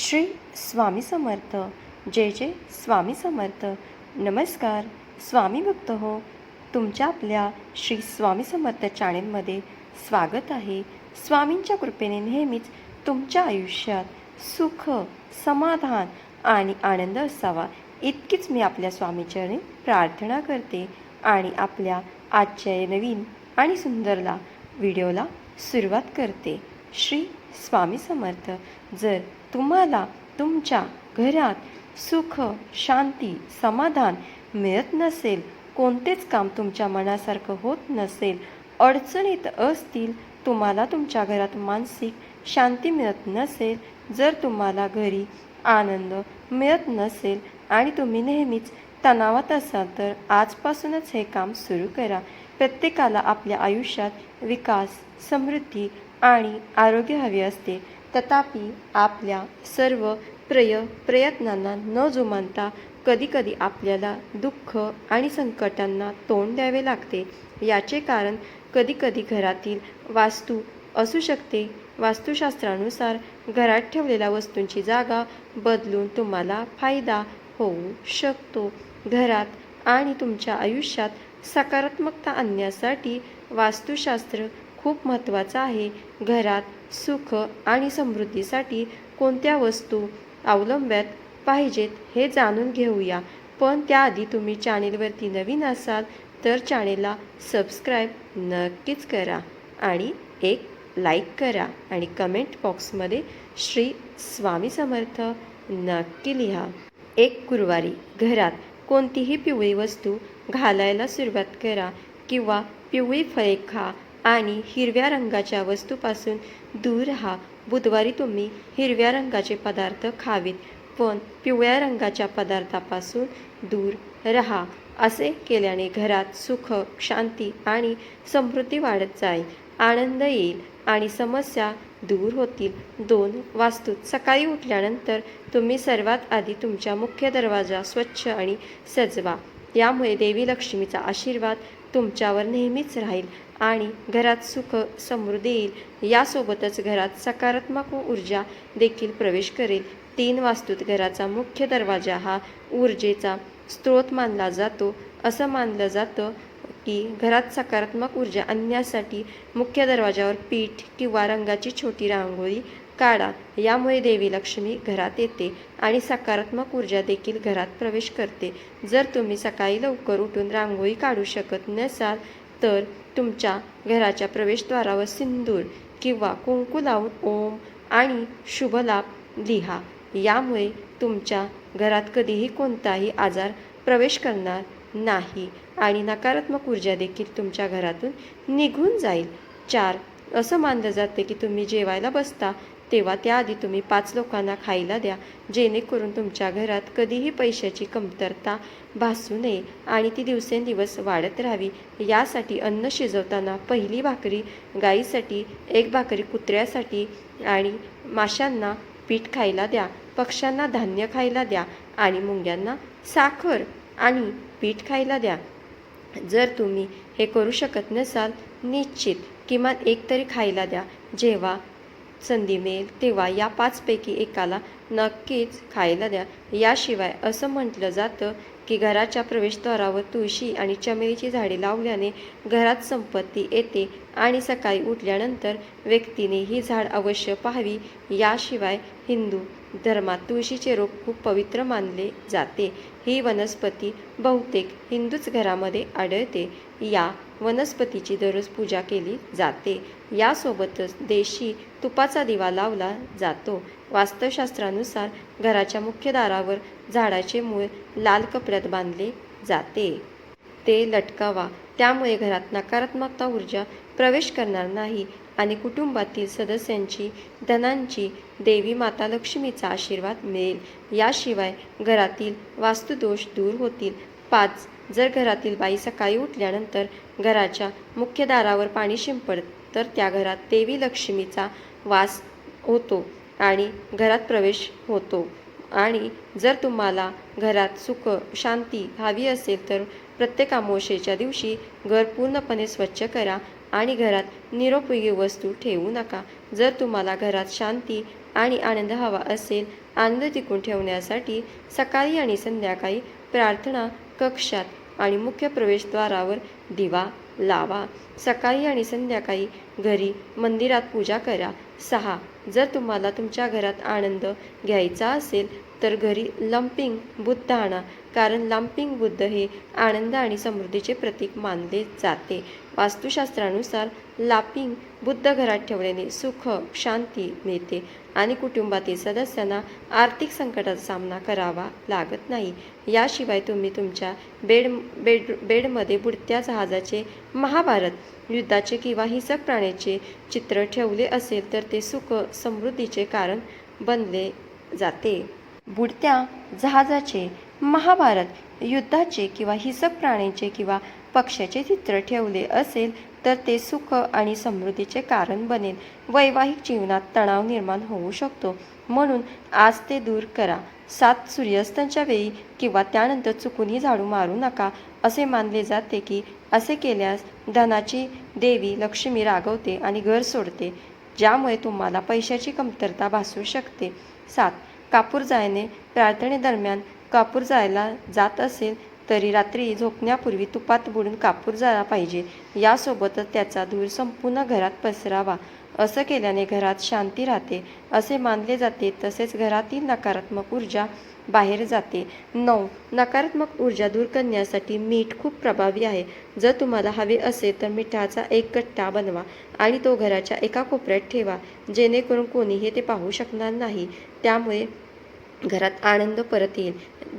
श्री स्वामी समर्थ. जय जय स्वामी समर्थ. नमस्कार. स्वामी भक्त हो. तुमच्या आपल्या श्री स्वामी समर्थ चॅनेलमध्ये स्वागत आहे. स्वामींच्या कृपेने नेहमीच तुमच्या आयुष्यात सुख समाधान आणि आनंद असावा. इतकीच मी आपल्या स्वामीचरणी प्रार्थना करते आणि आपल्या आजच्या नवीन आणि सुंदरला व्हिडिओला सुरुवात करते. श्री स्वामी समर्थ. जर तुम्हाला तुमच्या घरात सुख शांती समाधान मिळत नसेल कोणतेच काम तुमच्या मनासारखं होत नसेल अडचणीत असतील तुम्हाला तुमच्या घरात मानसिक शांती मिळत नसेल जर तुम्हाला घरी आनंद मिळत नसेल आणि तुम्ही नेहमीच तणावात असाल तर आजपासूनच हे काम सुरू करा. प्रत्येकाला आपल्या आयुष्यात विकास समृद्धी आणि आरोग्य हवे असते. तथापि आपल्या सर्व प्रय प्रयत्नांना न जुमानता कधीकधी आपल्याला दुःख आणि संकटांना तोंड द्यावे लागते. याचे कारण कधीकधी घरातील वास्तू असू शकते. वास्तुशास्त्रानुसार घरात ठेवलेल्या वस्तूंची जागा बदलून तुम्हाला फायदा होऊ शकतो. घरात आणि तुमच्या आयुष्यात सकारात्मकता आणण्यासाठी वास्तुशास्त्र खूप महत्त्वाचं आहे. घरात सुख आणि समृद्धीसाठी कोणत्या वस्तू अवलंब्यात पाहिजेत हे जाणून घेऊया. पण त्याआधी तुम्ही चॅनेलवरती नवीन असाल तर चॅनेलला सबस्क्राईब नक्कीच करा आणि एक लाईक करा आणि कमेंट बॉक्समध्ये श्री स्वामी समर्थ नक्की लिहा. एक गुरुवारी घरात कोणतीही पिवळी वस्तू घालायला सुरुवात करा किंवा पिवळी फळे खा आणि हिरव्या रंगाच्या वस्तूपासून दूर राहा. बुधवारी तुम्ही हिरव्या रंगाचे पदार्थ खावेत पण पिवळ्या रंगाच्या पदार्थापासून दूर राहा. असे केल्याने घरात सुख शांती आणि समृद्धी वाढत जाईल. आनंद येईल आणि समस्या दूर होतील. दोन वास्तूत सकाळी उठल्यानंतर तुम्ही सर्वात आधी तुमच्या मुख्य दरवाजा स्वच्छ आणि सजवा. यामुळे देवी लक्ष्मीचा आशीर्वाद तुमच्यावर नेहमीच राहील. आणि घरात सुख समृद्धी येईल. यासोबतच घरात सकारात्मक ऊर्जा देखील प्रवेश करेल. तीन वास्तूत घराचा मुख्य दरवाजा हा ऊर्जेचा स्रोत मानला जातो. असं मानलं जातं की घरात सकारात्मक ऊर्जा आणण्यासाठी मुख्य दरवाजावर पीठ किंवा रंगाची छोटी रांगोळी काढा. यामुळे देवी लक्ष्मी घरात येते आणि सकारात्मक ऊर्जा देखील घरात प्रवेश करते. जर तुम्ही सकाळी लवकर उठून रांगोळी काढू शकत नसाल तर तुमच्या घराच्या प्रवेशद्वारावर सिंदूर किंवा कुंकू लावून ओम आणि शुभलाभ लिहा. यामुळे तुमच्या घरात कधीही कोणताही आजार प्रवेश करणार नाही आणि नकारात्मक ऊर्जा देखील तुमच्या घरातून निघून जाईल. चार असं मानलं जाते की तुम्ही जेवायला बसता तेव्हा त्याआधी तुम्ही पाच लोकांना खायला द्या. जेणेकरून तुमच्या घरात कधीही पैशाची कमतरता भासू नये आणि ती दिवसेंदिवस वाढत राहावी. यासाठी अन्न शिजवताना पहिली भाकरी गाईसाठी एक भाकरी कुत्र्यासाठी आणि माशांना पीठ खायला द्या. पक्ष्यांना धान्य खायला द्या आणि मुंग्यांना साखर आणि पीठ खायला द्या. जर तुम्ही हे करू शकत नसाल निश्चित किमान एक तरी खायला द्या. जेव्हा संधी मिळेल तेव्हा या पाचपैकी एकाला नक्कीच खायला द्या. याशिवाय असं म्हटलं जातं की घराच्या प्रवेशद्वारावर तुळशी आणि चमेलीची झाडे लावल्याने घरात संपत्ती येते आणि सकाळी उठल्यानंतर व्यक्तीने ही झाड अवश्य पाहावी. याशिवाय हिंदू धर्मात तुळशीचे रोप खूप पवित्र मानले जाते. ही वनस्पती बहुतेक हिंदूच घरामध्ये आढळते. या वनस्पतीची दररोज पूजा केली जाते. यासोबतच देशी तुपाचा दिवा लावला जातो. वास्तुशास्त्रानुसार घराच्या मुख्य दारावर झाडाचे मूळ लाल कपड्यात बांधले जाते. ते लटकावा. त्यामुळे घरात नकारात्मकता ऊर्जा प्रवेश करणार नाही आणि कुटुंबातील सदस्यांची धनांची देवी माता लक्ष्मीचा आशीर्वाद मिळेल. याशिवाय घरातील वास्तुदोष दूर होतील. पाच जर घरातील बाई सकाळी उठल्यानंतर घराच्या मुख्य दारावर पाणी शिंपड तर त्या घरात देवी लक्ष्मीचा वास होतो आणि घरात प्रवेश होतो. आणि जर तुम्हाला घरात सुख शांती हवी असेल तर प्रत्येक अमावशेच्या दिवशी घर पूर्णपणे स्वच्छ करा आणि घरात निरुपयोगी वस्तू ठेवू नका. जर तुम्हाला घरात शांती आणि आनंद हवा असेल आनंद टिकून ठेवण्यासाठी सकाळी आणि संध्याकाळी प्रार्थना कक्षात आणि मुख्य प्रवेशद्वारावर दिवा लावा. सकाळी आणि संध्याकाळी घरी मंदिरात पूजा करा. सहा. जर तुम्हाला तुमच्या घरात आनंद घ्यायचा असेल तर घरी लंपिंग बुद्ध आणा. कारण लंपिंग बुद्ध हे आनंद आणि समृद्धीचे प्रतीक मानले जाते. वास्तुशास्त्रानुसार लापिंग बुद्ध घरात ठेवल्याने सुख शांती मिळते आणि कुटुंबातील सदस्यांना आर्थिक संकटाचा सामना करावा लागत नाही. याशिवाय तुम्ही तुमच्या बेड बेड बेडमध्ये बुडत्या जहाजाचे महाभारत युद्धाचे किंवा हिंसक प्राण्याचे चित्र ठेवले असेल तर ते सुख समृद्धीचे कारण बनले जाते. बुडत्या जहाजाचे महाभारत युद्धाचे किंवा हिंसक प्राण्यांचे किंवा पक्ष्याचे चित्र ठेवले असेल तर ते सुख आणि समृद्धीचे कारण बनेल. वैवाहिक जीवनात तणाव निर्माण होऊ शकतो. म्हणून आज ते दूर करा. सात सूर्यास्तांच्या वेळी किंवा त्यानंतर चुकूनही झाडू मारू नका असे मानले जाते की असे केल्यास धनाची देवी लक्ष्मी रागवते आणि घर सोडते ज्यामुळे तुम्हाला पैशाची कमतरता भासू शकते. सात कापूर जायने प्रार्थनेदरम्यान कापूर जायला जात असेल तरी रात्री झोपण्यापूर्वी तुपात बुडून कापूर झाला पाहिजे. यासोबतच त्याचा धूर संपूर्ण घरात पसरावा. असं केल्याने घरात शांती राहते. असे मानले जाते तसेच घरातील नकारात्मक ऊर्जा बाहेर जाते. नऊ. नकारात्मक ऊर्जा दूर करण्यासाठी मीठ खूप प्रभावी आहे. जर तुम्हाला हवे असेल तर मिठाचा एक गट्टा बनवा आणि तो घराच्या एका कोपऱ्यात ठेवा. जेणेकरून कोणीही ते पाहू शकणार नाही. त्यामुळे घरात आनंद परत येईल.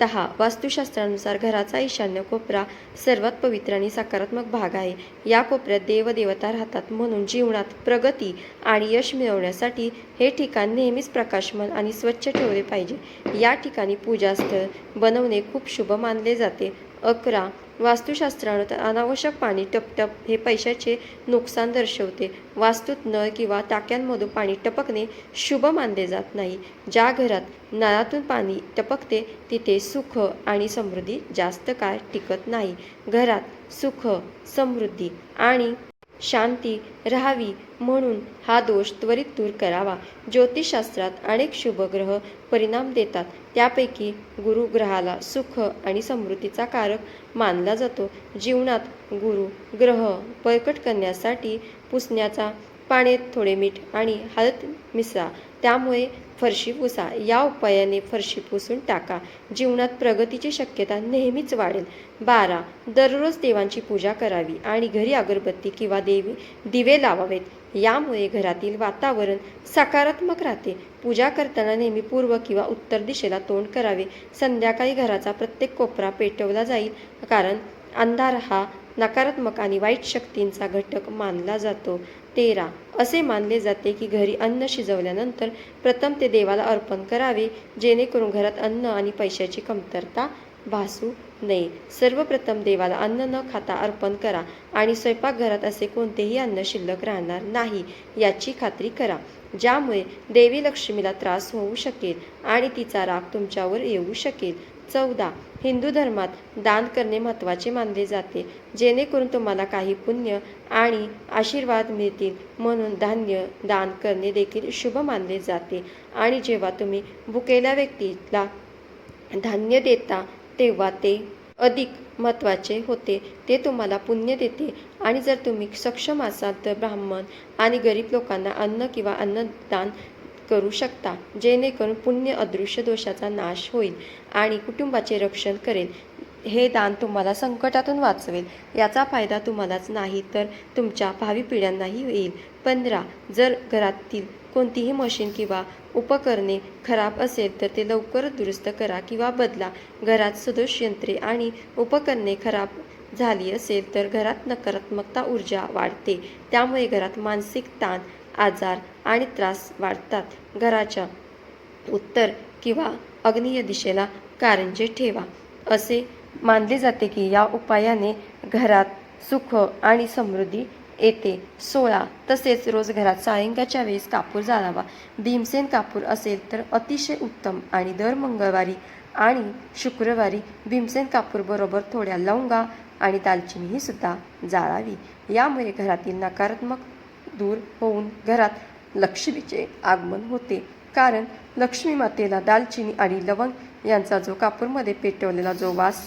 दहा. वास्तुशास्त्रानुसार घराचा ईशान्य कोपरा सर्वात पवित्र आणि सकारात्मक भाग आहे. या कोपऱ्यात देवदेवता राहतात म्हणून जीवनात प्रगती आणि यश मिळवण्यासाठी हे ठिकाण नेहमीच प्रकाशमान आणि स्वच्छ ठेवले पाहिजे. या ठिकाणी पूजास्थळ बनवणे खूप शुभ मानले जाते. अकरा. वास्तुशास्त्रानुसार अनावश्यक पाणी टपटप हे पैशाचे नुकसान दर्शवते. वास्तूत नळ किंवा टाक्यांमधून पाणी टपकणे शुभ मानले जात नाही. ज्या घरात नळातून पाणी टपकते तिथे सुख आणि समृद्धी जास्त काळ टिकत नाही. घरात सुख समृद्धी आणि शांती राहावी म्हणून हा दोष त्वरित दूर करावा. ज्योतिषशास्त्रात अनेक शुभग्रह परिणाम देतात. त्यापैकी गुरु ग्रहाला सुख आणि समृद्धीचा कारक मानला जातो. जीवनात गुरु ग्रह बळकट करण्यासाठी पुसण्याचा पाण्यात थोडे मीठ आणि हळद मिसळा. त्यामुळे फरशी पुसा. या उपायाने फरशी पुसून टाका. जीवनात प्रगतीची शक्यता नेहमीच वाढेल. बारा. दररोज देवांची पूजा करावी आणि घरी अगरबत्ती किंवा देवी दिवे लावावेत. यामुळे घरातील वातावरण सकारात्मक राहते. पूजा करताना नेहमी पूर्व किंवा उत्तर दिशेला तोंड करावे. संध्याकाळी घराचा प्रत्येक कोपरा पेटवला जाईल. कारण अंधार हा नकारात्मक आणि वाईट शक्तींचा घटक मानला जातो. तेरा. असे मानले जाते की घरी अन्न शिजवल्यानंतर प्रथम ते देवाला अर्पण करावे जेणेकरून घरात अन्न आणि पैशाची कमतरता भासू नये. सर्वप्रथम देवाला अन्न न खाता अर्पण करा आणि स्वयंपाकघरात असे कोणतेही अन्न शिल्लक राहणार नाही याची खात्री करा. ज्यामुळे देवी लक्ष्मीला त्रास होऊ शकेल आणि तिचा राग तुमच्यावर येऊ शकेल. चौदा. हिंदू धर्मात दान करणे महत्त्वाचे मानले जाते. जेणेकरून तुम्हाला काही पुण्य आणि आशीर्वाद मिळतील म्हणून धान्य दान करणे देखील शुभ मानले जाते. आणि जेव्हा तुम्ही भुकेल्या व्यक्तीला धान्य देता तेव्हा ते अधिक महत्त्वाचे होते. ते तुम्हाला पुण्य देते. आणि जर तुम्ही सक्षम असाल तर ब्राह्मण आणि गरीब लोकांना अन्न किंवा अन्नदान करू शकता जेणेकरून पुण्य अदृश्य दोषाचा नाश होईल आणि कुटुंबाचे रक्षण करेल. हे दान तुम्हाला संकटातून वाचवेल. याचा फायदा तुम्हालाच नाही तर तुमच्या भावी पिढ्यांनाही येईल पंधरा जर घरातील कोणतीही मशीन किंवा उपकरणे खराब असेल तर ते लवकरच दुरुस्त करा किंवा बदला. घरात सदोष यंत्रे आणि उपकरणे खराब झाली असेल तर घरात नकारात्मकता ऊर्जा वाढते. त्यामुळे घरात मानसिक ताण आजार आणि त्रास वाढतात. घराच्या उत्तर किंवा अग्नीय दिशेला कारंजे ठेवा. असे मानले जाते की या उपायाने घरात सुख आणि समृद्धी येते. सोळा. तसेच रोज घरात सायंकाळच्या वेळेस कापूर जाळावा. भीमसेन कापूर असेल तर अतिशय उत्तम आणि दर मंगळवारी आणि शुक्रवारी भीमसेन कापूरबरोबर थोड्या लवंगा आणि दालचिनीही सुद्धा जाळावी. यामुळे घरातील नकारात्मक दूर होऊन घरात लक्ष्मीचे आगमन होते. कारण लक्ष्मी मातेला दालचिनी आणि लवंग यांचा जो कापूरमध्ये पेटवलेला जो वास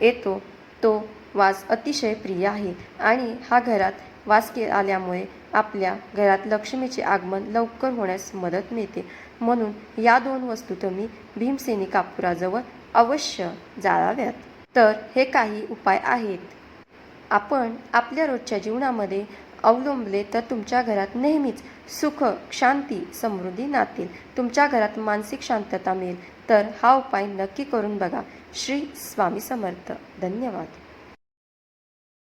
येतो तो वास अतिशय प्रिय आहे. आणि हा घरात वास के आल्यामुळे आपल्या घरात लक्ष्मीचे आगमन लवकर होण्यास मदत मिळते. म्हणून या दोन वस्तू तुम्ही भीमसेनी कापुराजवळ अवश्य जाळाव्यात. तर हे काही उपाय आहेत. आपण आपल्या रोजच्या जीवनामध्ये अवलंबले तर तुमच्या घरात नेहमीच सुख शांती समृद्धी नातील. तुमच्या घरात मानसिक शांतता मिळेल. तर हा उपाय नक्की करून बघा. श्री स्वामी समर्थ. धन्यवाद.